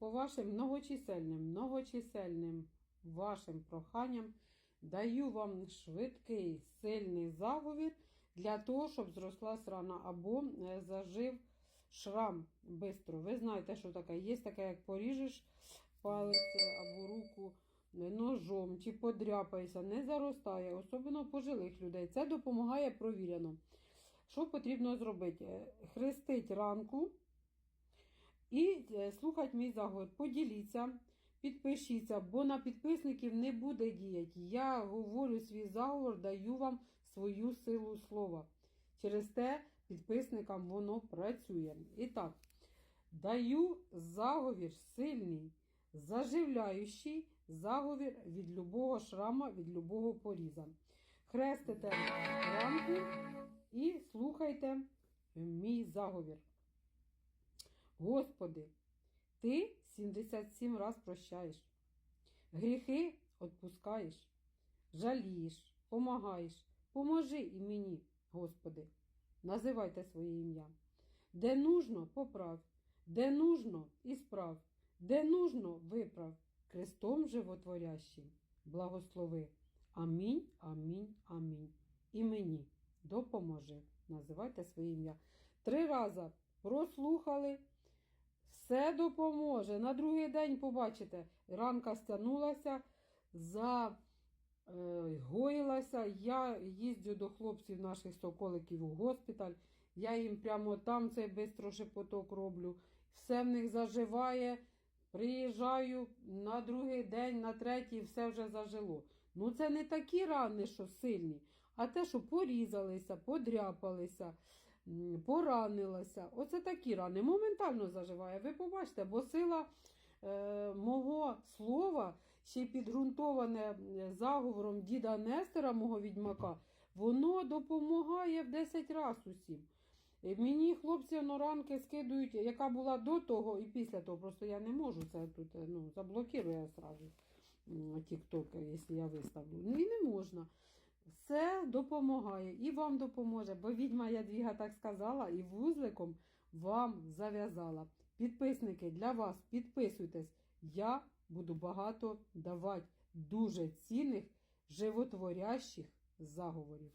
по вашим многочисельним, многочисельним вашим проханням даю вам швидкий, сильний заговір для того, щоб зросла рана або е, зажив шрам швидко. Ви знаєте, що таке. Є таке, як поріжеш палець або руку е, ножом чи подряпаєшся, не заростає, особливо пожилих людей. Це допомагає провірено. Що потрібно зробити? Е, Хрестить ранку і е, слухать мій заговор. Поділіться, підпишіться, бо на підписників не буде діяти. Я говорю свій заговор, даю вам свою силу слова. Через те підписникам воно працює. І так, даю заговір сильний, заживляючий заговір від любого шрама, від любого поріза. Хрестите ранку і слухайте мій заговір. Господи, Ти 77 раз прощаєш, гріхи відпускаєш, жалієш, помагаєш. Поможи і мені, Господи, називайте своє ім'я. Де нужно, поправ, де нужно, ісправ, де нужно, виправ, крестом животворящим, благослови. Амінь, амінь, амінь. І мені допоможи. Називайте своє ім'я. Три рази прослухали. Все допоможе. На другий день побачите, ранка стягнулася, загоїлася. Я їздю до хлопців наших соколиків у госпіталь. Я їм прямо там цей бистро шепоток роблю. Все в них заживає. Приїжджаю на другий день, на третій, все вже зажило. Ну, це не такі рани, що сильні, а те, що порізалися, подряпалися, поранилася. Оце такі рани. Моментально заживає. Ви побачите, бо сила е, мого слова, ще підґрунтоване заговором діда Нестера, мого відьмака, воно допомагає в 10 разів усім. Мені хлопці ну, ранки скидують, яка була до того і після того. Просто я не можу це тут е, ну, заблокирую я сразу тік-ток, якщо я виставлю. І не можна. Все допомагає і вам допоможе, бо відьма Ядвіга так сказала і вузликом вам зав'язала. Підписники для вас, підписуйтесь. Я буду багато давати дуже цінних животворящих заговорів.